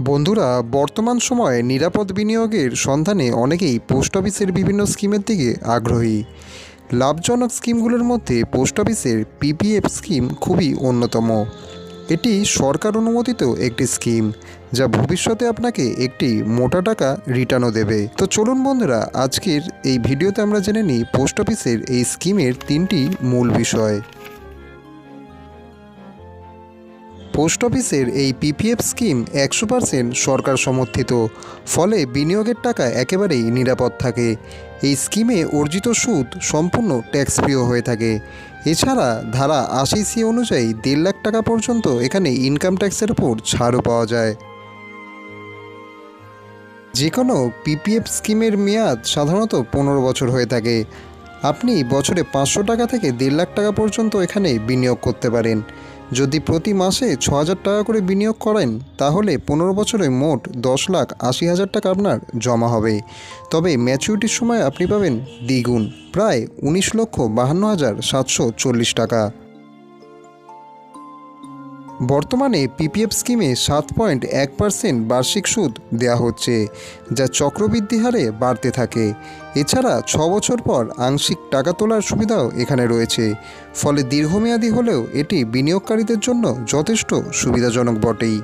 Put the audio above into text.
বন্ধুরা, বর্তমান সময়ে নিরাপদ বিনিয়োগের সন্ধানে অনেকেই পোস্ট অফিসের বিভিন্ন স্কিমের দিকে আগ্রহী। লাভজনক স্কিমগুলোর মধ্যে পোস্ট অফিসের পিপিএফ স্কিম খুবই অন্যতম। এটি সরকার অনুমোদিত একটি স্কিম, যা ভবিষ্যতে আপনাকে একটি মোটা টাকা রিটার্নও দেবে। তো চলুন বন্ধুরা, আজকের এই ভিডিওতে আমরা জেনে নিই পোস্ট অফিসের এই স্কিমের তিনটি মূল বিষয়। পোস্ট অফিসের এই পিপিএফ স্কিম একশো পার্সেন্ট সরকার সমর্থিত। ফলে বিনিয়োগের টাকা একেবারেই নিরাপদ থাকে। এই স্কিমে অর্জিত সুদ সম্পূর্ণ ট্যাক্স ফ্রিও হয়ে থাকে। এছাড়া ধারা আশি সি অনুযায়ী দেড় লাখ টাকা পর্যন্ত এখানে ইনকাম ট্যাক্সের উপর ছাড়ও পাওয়া যায়। যে কোনো পিপিএফ স্কিমের মেয়াদ সাধারণত পনেরো বছর হয়ে থাকে। আপনি বছরে পাঁচশো টাকা থেকে দেড় লাখ টাকা পর্যন্ত এখানে বিনিয়োগ করতে পারেন। যদি প্রতি মাসে ছ হাজার টাকা করে বিনিয়োগ করেন, তাহলে পনেরো বছরে মোট দশ লাখ আশি হাজার টাকা আপনার জমা হবে। তবে ম্যাচুরিটির সময় আপনি পাবেন দ্বিগুণ, প্রায় উনিশ লক্ষ বাহান্ন হাজার সাতশো চল্লিশ টাকা। বর্তমানে পিপিএফ স্কিমে সাত পয়েন্ট এক পার্সেন্ট বার্ষিক সুদ দেয়া হচ্ছে, যা চক্রবৃদ্ধি হারে বাড়তে থাকে। এছাড়া ছ বছর পর আংশিক টাকা তোলার সুবিধাও এখানে রয়েছে। ফলে দীর্ঘমেয়াদী হলেও এটি বিনিয়োগকারীদের জন্য যথেষ্ট সুবিধাজনক বটেই।